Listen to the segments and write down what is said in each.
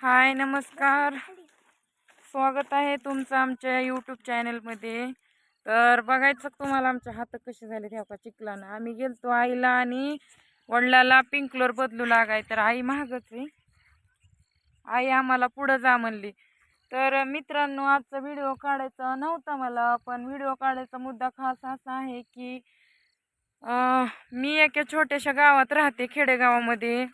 हाय नमस्कार. स्वागत आहे तुमचं आमच्या यूट्यूब चॅनलमध्ये तर बघायचं तुम्हाला आमच्या हात कसे झाले त्या का चिखलानं. आम्ही गेलतो आईला आणि वडिलाला पिंकलोर बदलू लागाय तर आई महागच आहे. आई आम्हाला पुढं जा म्हणली. तर मित्रांनो आजचा व्हिडिओ काढायचा नव्हता मला पण व्हिडिओ काढायचा मुद्दा खास असा आहे की मी एका छोट्याशा गावात राहते खेडेगावामध्ये.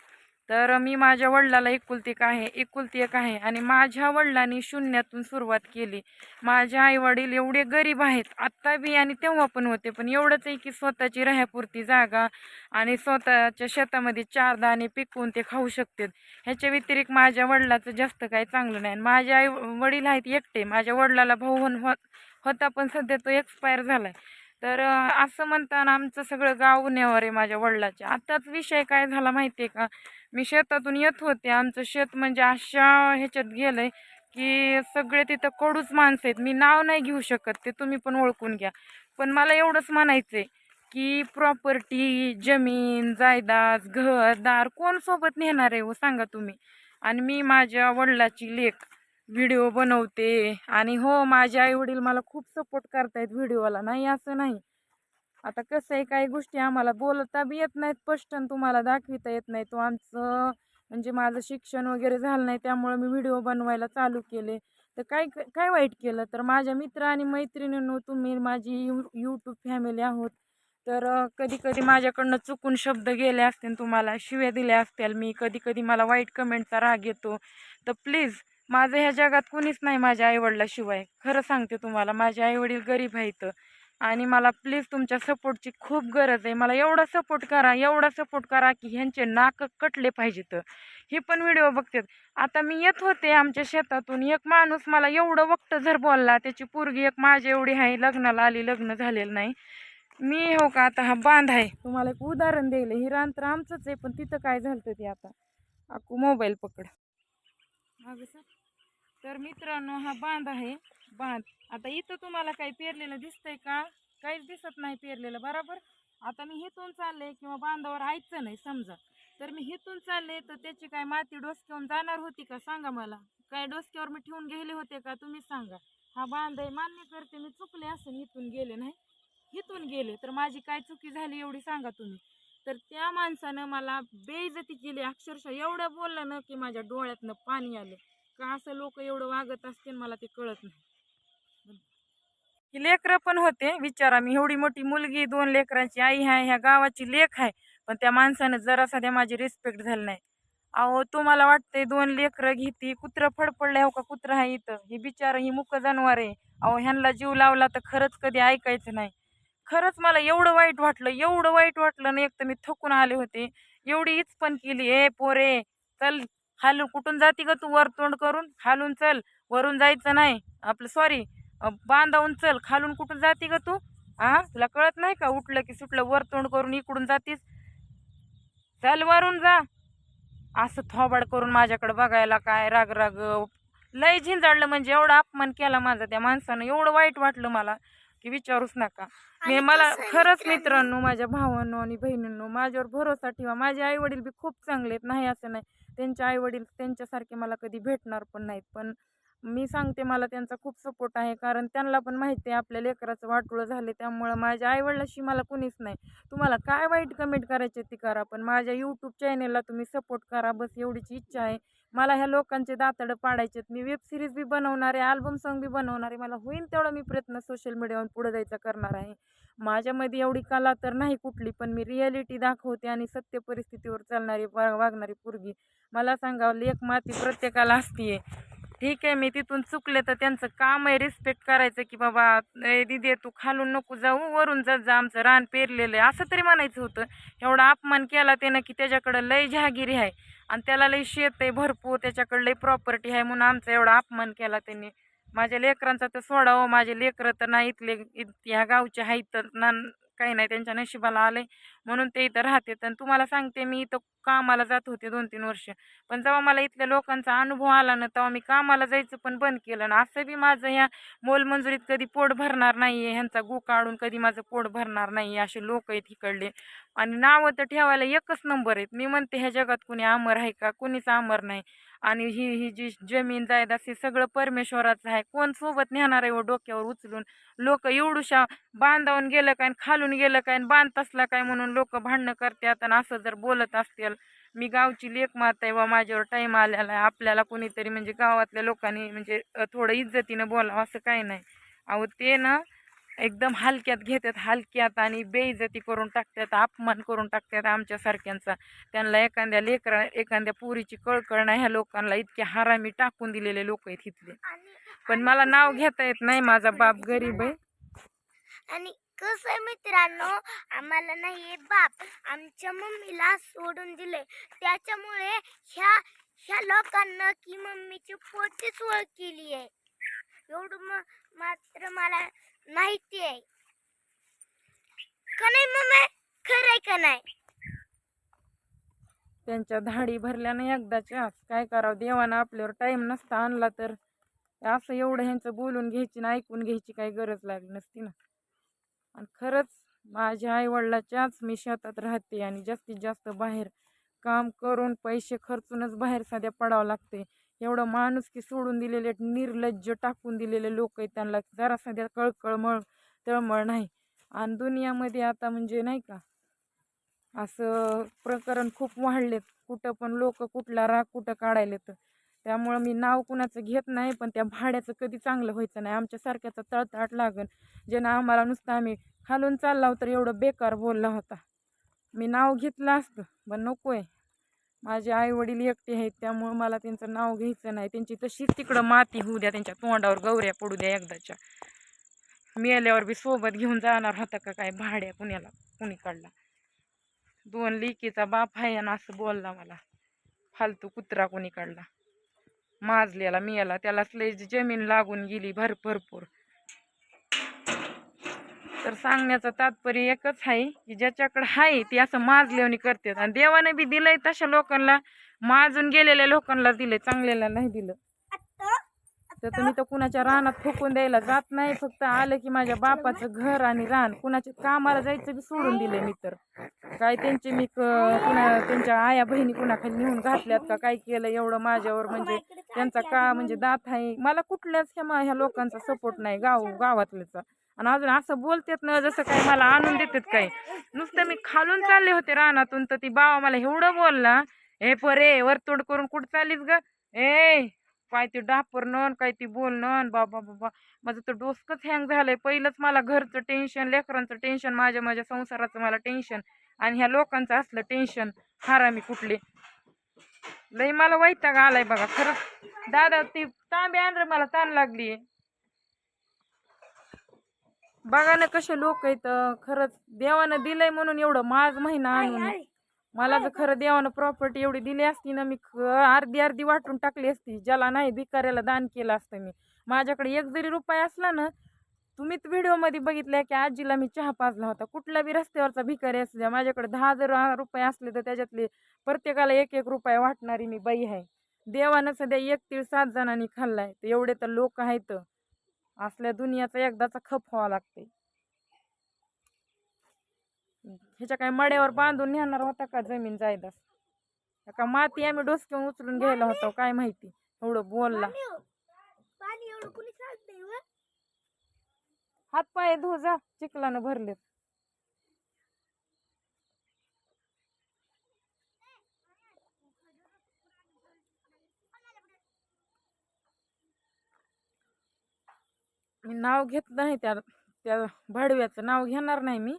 तर मी माझ्या वडिलाला एकुलती एक आहे एकुलती एक आहे आणि माझ्या वडिलांनी शून्यातून सुरुवात केली. माझे आई वडील एवढे गरीब आहेत आत्ता बी आणि तेव्हा पण होते पण एवढंच आहे की स्वतःची राहण्यापुरती जागा आणि स्वतःच्या शेतामध्ये चार दाणे पिकवून ते खाऊ शकतात. ह्याच्या व्यतिरिक्त माझ्या वडिलाचं जास्त काही चांगलं नाही. आणि माझे आई वडील आहेत एकटे माझ्या वडिलाला भाऊ होन हो होता पण सध्या तो एक्सपायर झाला आहे तर असं म्हणताना आमचं सगळं गाव उन्यावर आहे माझ्या वडिलाच्या आत्ताच विषय काय झाला माहिती आहे का? मी शेतातून येत होते. आमचं शेत म्हणजे अशा ह्याच्यात गेलं आहे की सगळे तिथं कडूच माणसं आहेत. मी नाव नाही घेऊ शकत ते तुम्ही पण ओळखून घ्या. पण मला एवढंच म्हणायचं आहे की प्रॉपर्टी जमीन जायदाद घर दार कोण सोबत नेणार आहे हो सांगा तुम्ही. आणि मी माझ्या वडिलाची लेख व्हिडिओ बनवते. आणि हो माझे आई वडील मला खूप सपोर्ट करतायत व्हिडिओला नाही असं नाही. आता कसं आहे काही गोष्टी आम्हाला बोलता बी येत नाहीत स्पष्ट तुम्हाला दाखविता येत नाही. तो आमचं म्हणजे माझं शिक्षण वगैरे झालं नाही त्यामुळं मी व्हिडिओ बनवायला चालू केले. तर काय काय वाईट केलं? तर माझ्या मित्र आणि मैत्रिणींनो तुम्ही माझी यू यूट्यूब फॅमिली आहोत. तर कधी कधी माझ्याकडनं चुकून शब्द गेले असतील तुम्हाला शिव्या दिल्या असतील मी कधी कधी मला वाईट कमेंटचा राग येतो. तर प्लीज माझं ह्या जगात कुणीच नाही माझ्या आईवडिलाशिवाय. खरं सांगते तुम्हाला माझे आईवडील गरीब आहेत. आणि मला प्लीज तुमच्या सपोर्टची खूप गरज आहे. मला एवढा सपोर्ट करा एवढा सपोर्ट करा की ह्यांचे नाक कटले पाहिजेत. हे पण व्हिडिओ बघतात. आता मी येत होते आमच्या शेतातून. एक माणूस मला एवढं वक्त जर बोलला त्याची पोरगी एक माझी एवढी आहे लग्नाला आली लग्न झालेलं नाही. मी हो का आता हा बांध आहे. तुम्हाला एक उदाहरण दिलं ही रान तर आमचंच आहे पण तिथं काय झालं ते आता? अकू मोबाईल पकड. मागं सर तर मित्रांनो हा बांध आहे. बांध. आता इथं तुम्हाला काही पेरलेलं दिसतंय का? काहीच दिसत नाही पेरलेलं बरोबर? आता मी हिथून चालले किंवा बांधावर ऐकचं नाही समजा. तर मी हिथून चालले तर त्याची काय माती डोसक्यावरून जाणार होती का? सांगा मला. काय डोसक्यावर मी ठेवून गेले होते का? तुम्ही सांगा. हा बांध आहे मान्य करते मी चुकले असेल इथून गेले नाही. इथून गेले तर माझी काय चुकी झाली एवढी सांगा तुम्ही. तर त्या माणसानं मला बेइज्जती केली अक्षरशः एवढं बोललं ना की माझ्या डोळ्यातनं पाणी आलं. का असं लोक एवढं वागत असतील मला ते कळत नाही. ही लेकरं पण होते विचारा मी एवढी मोठी मुलगी दोन लेकरांची आई आहे ह्या गावाची लेख आहे पण त्या माणसानं जरा सध्या माझी रिस्पेक्ट झाली नाही. अहो तुम्हाला वाटतंय दोन लेकरं घेती कुत्रं फडफडलं हो का कुत्रं आहे इथं? ही बिचारा ही मुक जनावर आहे. अहो ह्यांना जीव लावला तर खरंच कधी ऐकायचं नाही. खरंच मला एवढं वाईट वाटलं एवढं वाईट वाटलं ना एक तर मी थकून आले होते. एवढी इच पण केली ए पोरे चल हालून कुठून जाती ग तू वर तोंड करून? हालून चल. वरून जायचं नाही. आपलं सॉरी बांधावून चल. खालून कुठून जाती ग तू? हा तुला कळत नाही का उठलं की सुटलं वर तोंड करून इकडून जातीस? चल वरून जा. असं थोबाड करून माझ्याकडे बघायला काय राग राग. लय झिंजाडलं म्हणजे एवढा अपमान केला माझा त्या माणसानं. एवढं वाईट वाटलं मला. की विचारूच नका. मी मला खरंच मित्रांनो, मित्रांनो माझ्या भावांनो आणि बहिणींनो माझ्यावर भरोसा ठेवा. माझे आई वडील बी खूप चांगले आहेत. नाही असं नाही. त्यांचे आई वडील त्यांच्यासारखे मला कधी भेटणार पण नाहीत. पण मी सांगते मला त्यांचा खूप सपोर्ट आहे कारण त्यांना पण माहिती आहे आपल्या लेकराचं वाटोळं झाले त्यामुळं माझ्या आईवडिलाशी मला कुणीच नाही. तुम्हाला काय वाईट कमेंट करायचे ती करा पण माझ्या यूट्यूब चॅनेलला तुम्ही सपोर्ट करा बस एवढीच इच्छा आहे. मला ह्या लोकांचे दातडं पाडायचे मी वेब सिरीज बी बनवणार आहे अल्बम सॉन्ग बी बनवणार आहे मला होईल तेवढा मी प्रयत्न सोशल मीडियावर पुढे जायचा करणार आहे. माझ्यामध्ये एवढी कला तर नाही कुठली पण मी रिॲलिटी दाखवते आणि सत्य परिस्थितीवर चालणारी वा वागणारी पोरगी. मला सांगा लेख माती प्रत्येकाला असते ठीक आहे मी तिथून चुकले तर त्यांचं काम आहे रिस्पेक्ट करायचं की बाबा ए दिदे तू खालून नको जाऊ वरून जात जा आमचं रान पेरलेलं आहे. असं तरी म्हणायचं होतं. एवढा अपमान केला त्यानं की त्याच्याकडं लय जहागिरी आहे. आणि त्याला लय शेत आहे भरपूर त्याच्याकडं लय प्रॉपर्टी आहे म्हणून आमचा एवढा अपमान केला त्यांनी. माझ्या लेकरांचा तर सोडावं माझे लेकरं तर नाही इथले ह्या गावचे आहेत तर ना काही नाही त्यांच्या नशिबाला आलं आहे म्हणून ते इथं राहते आणि तुम्हाला सांगते मी इथं कामाला जात होते दोन तीन वर्ष. पण जेव्हा मला इथल्या लोकांचा अनुभव आला ना तेव्हा मी कामाला जायचं पण बंद केलं. ना असं बी माझं ह्या मोलमंजुरीत कधी पोट भरणार नाही आहे ह्यांचा गु काढून कधी माझं पोट भरणार नाही असे लोक आहेत इकडले. आणि नावं तर ठेवायला एकच नंबर आहेत. मी म्हणते ह्या जगात कुणी अमर आहे का? कुणीच अमर नाही. आणि ही ही जी जमीन जायदाद हे सगळं परमेश्वराचं आहे. कोण सोबत नेणार आहे व डोक्यावर उचलून? लोक एवढूशा बांधावून गेलं काय आणि खालून गेलं काय आणि बांध तसला काय म्हणून लोक भांडणं करतात आणि असं जर बोलत असतील मी गावची लेख मात आहे व माझ्यावर टाईम आलेला आहे. आपल्याला कोणीतरी म्हणजे गावातल्या लोकांनी म्हणजे थोडं इज्जतीनं बोलावं असं काही नाही. अहो ते ना एकदम हलक्यात घेतात हलक्यात आणि बेइज्जती करून टाकतात अपमान करून टाकतात आमच्यासारख्यांचा त्यांना एखाद्या लेकरा एखाद्या पुरीची कळकळ नाही ह्या लोकांना इतके हरामी टाकून दिलेले लोक आहेत इथले. पण मला नाव घेता येत नाही माझा बाप गरीब आहे. आणि कसं आहे मित्रांनो आम्हाला नाही बाप. आमच्या मम्मीला सोडून दिले त्याच्यामुळे ह्या ह्या लोकांना की मम्मीची पोटीच ओळख केली आहे. एवढं मात्र मला माहिती आहे. का नाही मम्मी? खरंय का नाही? त्यांच्या धाडी भरल्यानं एकदाच्या काय करावं? देवानं आपल्यावर टाईम नसता आणला तर. असं एवढं ह्यांचं बोलून घ्यायची ना ऐकून घ्यायची काही गरज लागली नसती ना. आणि खरंच माझ्या आईवडिलाच्याच मी शेतात राहते आणि जास्तीत जास्त बाहेर काम करून पैसे खर्चूनच बाहेर सध्या पडावं लागते. एवढं माणुसकी सोडून दिलेले निर्लज्ज टाकून दिलेले लोक आहेत त्यांना. जरा सध्या कळकळमळ तळमळ नाही. आणि दुनियामध्ये आता म्हणजे नाही का असं प्रकरण खूप वाढलेत. कुठं पण लोक कुठला राग कुठं काढायलेत. त्यामुळं मी नाव कुणाचं घेत नाही पण त्या भाड्याचं कधी चांगलं व्हायचं नाही. आमच्यासारख्याचा तळतळाट लागन ज्यानं आम्हाला नुसतं आम्ही खालून चालला तर एवढं बेकार बोलला होता. मी नाव घेतलं असतं पण नको आहे माझे आई वडील एकटे आहेत त्यामुळं मला त्यांचं नाव घ्यायचं नाही. त्यांची तशीच तिकडं माती होऊ द्या त्यांच्या तोंडावर गौऱ्या पडू द्या एकदाच्या. मेल्यावर बी सोबत घेऊन जाणार होता का काय भाड्या कुण्याला कुणी काढला दोन लिकीचा बाप आहे ना असं बोलला मला फालतू कुत्रा कोणी काढला माजलेला मियाला त्यालाच लय जमीन लागून गेली भर भरपूर तर सांगण्याचं तात्पर्य एकच आहे की ज्याच्याकडे आहे ते असं माजल्यावणी करतात. आणि देवाने बी दिलंय तशा लोकांना माजून गेलेल्या लोकांना दिलंय चांगल्याला नाही दिलं. तर तुम्ही तर कुणाच्या रानात फुकून द्यायला जात नाही फक्त आलं की माझ्या बापाचं घर आणि रान कुणाच्या कामाला जायचं बी सोडून दिले मी तर. काय त्यांचे मी कुणा त्यांच्या आया बहिणी कुणाखाली नेऊन घातल्यात का काय केलं एवढं माझ्यावर म्हणजे त्यांचा का म्हणजे दात आहे. मला कुठल्याच ह्या ह्या लोकांचा सपोर्ट नाही गाव गावातल्याचा. आणि अजून असं बोलतेत ना जसं काय मला आणून देतात काही नुसतं मी खालून चालले होते रानातून तर ती बाबा मला एवढं बोलला ए परे वरतोड करून कुठं चालीस ग? ए काय ते डापरणं काय ती बोलणं बाबा बाबा माझं तर डोसकंच हँग झालंय. पहिलंच मला घरचं टेन्शन लेकरांचं टेन्शन माझ्या माझ्या संसाराचं मला टेन्शन आणि ह्या लोकांचं असलं टेन्शन हारामी कुठले. लई मला वैताग आलाय बघा खरंच दादा ती तांबे आणलं मला ताण लागली बघा ना कसे लोक आहेत खरंच देवानं दिलंय म्हणून एवढं माझ महिना आणून. मला जर खरं देवानं प्रॉपर्टी एवढी दिली असती ना मी ख- अर्धी अर्धी वाटून टाकली असती. ज्याला नाही भिकाऱ्याला दान केलं असतं मी. माझ्याकडे एक जरी रुपये असला ना तुम्हीच व्हिडिओमध्ये बघितलं की आजीला मी चहा पाजला होता. कुठला बी रस्त्यावरचा भिकारी असू द्या माझ्याकडे दहा जर आ- रुपये असले तर त्याच्यातले प्रत्येकाला एक एक रुपये वाटणारी मी बाई आहे. देवानं सध्या एक तीळ सात जणांनी खाल्लाय. तर एवढे तर लोक आहेत. असल्या दुनियाचा एकदाचा खप व्हावा लागते ह्याच्या काय मड्यावर बांधून नेणार होता का जमीन जायदास का माती आम्ही डोसक्यावर उचलून घ्यायला होता काय माहिती? एवढं बोलला. व? हात पाय धु जा चिखलानं भरलेत. मी नाव घेत नाही त्या त्या भाडव्याचं नाव घेणार नाही मी.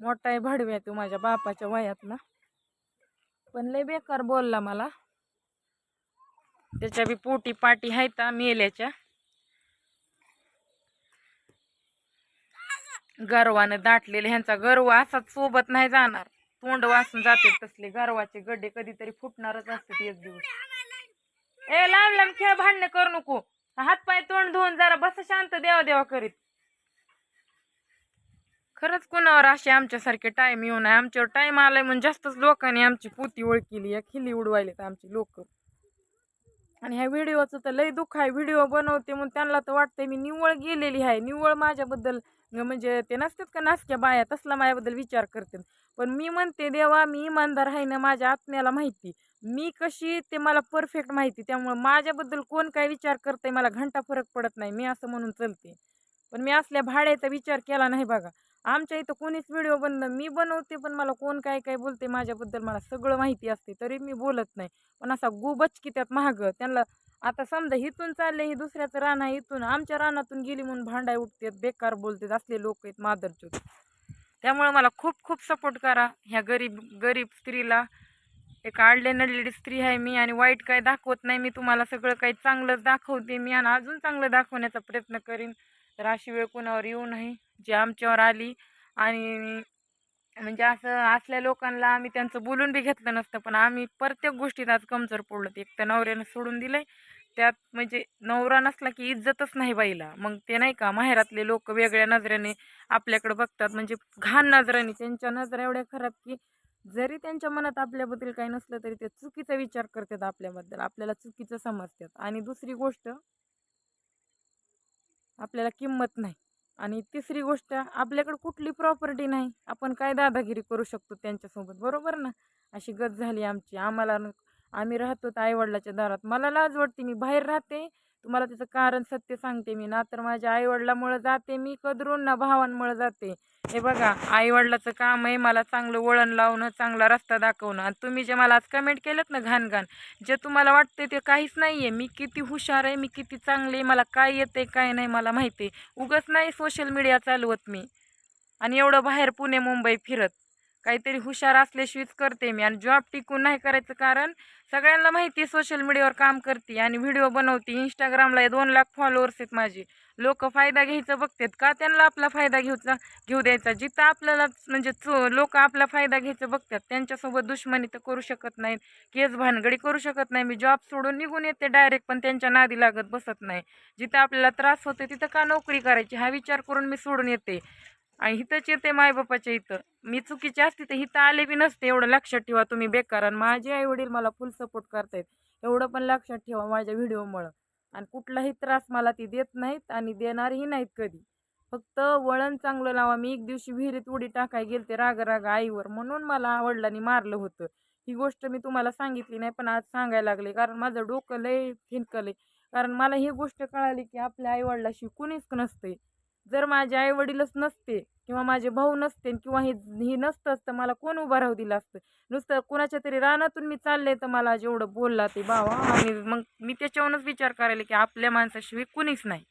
मोठा आहे भाडव्या तो माझ्या बापाच्या वयातला. पण लय बेकार बोलला मला. त्याच्या बी पोटी पाटी आहेत मेल्याच्या गर्वानं दाटलेले ह्यांचा गर्व असाच सोबत नाही जाणार. तोंड वासून जाते तसले गर्वाचे गड्डे कधीतरी फुटणारच असतात एक दिवस. ए लांब लांब खेळ भांडणं करू नको. हात पाय तोंड धुवून जरा बस शांत देवा देवा करीत. खरंच कुणावर असे आमच्यासारखे टाईम येऊ नये? आमच्यावर टाईम आलाय म्हणून जास्तच लोकांनी आमची पोती ओळखली या खिली उडवायलेत आमची लोक. आणि ह्या व्हिडिओचं तर लय दुःख आहे. व्हिडिओ बनवते म्हणून त्यांना तर वाटतंय मी निव्वळ गेलेली आहे. निव्वळ माझ्याबद्दल म्हणजे ते नसतात का नासक्या बाया तसला माझ्याबद्दल विचार करते पण मी म्हणते देवा मी इमानदार आहे ना माझ्या आत्म्याला माहिती. मी कशी ते मला परफेक्ट माहिती त्यामुळं माझ्याबद्दल कोण काय विचार करतंय मला घंटा फरक पडत नाही. मी असं म्हणून चलते. पण मी असल्या भाड्याचा विचार केला नाही बघा. आमच्या इथं कोणीच व्हिडिओ बनलं मी बनवते पण मला कोण काय काय बोलते माझ्याबद्दल मला सगळं माहिती असते. तरी मी बोलत नाही. पण असा गुबच की त्यात महाग. त्यांना आता समजा इथून चालले ही दुसऱ्याचं रान आहे इथून. आमच्या रानातून गेली म्हणून भांडाय उठतात बेकार बोलतात. असले लोक आहेत मादरचोत. त्यामुळे मला खूप खूप सपोर्ट करा ह्या गरीब गरीब स्त्रीला. एक आडले नडलेली स्त्री आहे मी आणि वाईट काय दाखवत नाही. मी तुम्हाला सगळं काही चांगलंच दाखवते. मी आणि अजून चांगलं दाखवण्याचा प्रयत्न करीन. तर अशी वेळ कोणावर येऊ नाही जी आमच्यावर आली. आणि म्हणजे असं असल्या लोकांना आम्ही त्यांचं बोलून बी घेतलं नसतं पण आम्ही प्रत्येक गोष्टीत आज कमजोर पडलो एक तर नवऱ्यानं सोडून दिलंय. त्यात म्हणजे नवरा नसला की इज्जतच नाही बाईला. मग ते नाही का माहेरातले लोक वेगळ्या नजरेने आपल्याकडे बघतात. म्हणजे घाण नजरेने त्यांच्या नजरा एवढ्या खराब की जरी त्यांच्या मनात आपल्याबद्दल काही नसलं तरी ते चुकीचा विचार करतात आपल्याबद्दल. आपल्याला चुकीचं समजतात. आणि दुसरी गोष्ट आपल्याला किंमत नाही. आणि तिसरी गोष्ट आपल्याकडे कुठली प्रॉपर्टी नाही. आपण काय दादागिरी करू शकतो त्यांच्यासोबत? बरोबर ना? अशी गत झाली आमची. आम्हाला आम्ही राहतो आईवडिलाच्या दारात. मला लाज वाटते मी बाहेर राहते तुम्हाला त्याचं कारण सत्य सांगते मी ना तर माझ्या आईवडिलामुळं जाते मी कदरून ना भावांमुळं जाते. हे बघा आईवडिलाचं काम आहे मला चांगलं वळण लावणं चांगला रस्ता दाखवणं. आणि तुम्ही जे मला आज कमेंट केलं ना घाण घाण जे तुम्हाला वाटते ते काहीच नाही आहे मी किती हुशार आहे मी किती चांगले आहे, मला काय येते काय नाही मला माहिती आहे. उगच नाही सोशल मीडिया चालवत मी. आणि एवढं बाहेर पुणे मुंबई फिरत. काहीतरी हुशार असल्याशिवायच करते मी आणि जॉब टिकून नाही करायचं कारण सगळ्यांना माहिती सोशल मीडियावर काम करते आणि व्हिडिओ बनवते. इंस्टाग्रामला दोन लाख फॉलोअर्स आहेत माझे. लोक फायदा घ्यायचं बघतात का? त्यांना आपला फायदा घेऊचा घेऊ द्यायचा. जिथं आपल्याला म्हणजे लोक आपला फायदा घ्यायचं बघतात त्यांच्यासोबत दुश्मनी तर करू शकत नाहीत केस भानगडी करू शकत नाही. मी जॉब सोडून निघून येते डायरेक्ट पण त्यांच्या नादी लागत बसत नाही. जिथं आपल्याला त्रास होतो तिथं का नोकरी करायची? हा विचार करून मी सोडून येते. आणि इथंच येते मायबापाच्या इथं मी चुकीची असते तर हिथं आले बी नसते एवढं लक्षात ठेवा तुम्ही बेकार. आणि माझे आई वडील मला फुल सपोर्ट करतायत. एवढं पण लक्षात ठेवा माझ्या व्हिडिओमुळं आणि कुठलाही त्रास मला ती देत नाहीत आणि देणारही नाहीत कधी. फक्त वळण चांगलं लावा. मी एक दिवशी विहिरीत उडी टाकाय गेलते राग राग आईवर. म्हणून मला वडिलांनी मारलं होतं. ही गोष्ट मी तुम्हाला सांगितली नाही पण आज सांगायला लागले. कारण माझं डोकं लय फिनकलंय कारण मला ही गोष्ट कळाली की आपल्या आईवडिलाशी कुणीच नसते जर माझे आई वडीलच नसते किंवा माझे भाऊ नसते किंवा हे हे नसतंच तर मला कोण उभं राहू दिलं असतं? नुसतं कोणाच्या तरी रानातून मी चालले तर मला जेवढं बोलला ते बाबा आणि मग मी त्याच्यावरूनच विचार करायला की आपल्या माणसाशिवाय कुणीच नाही.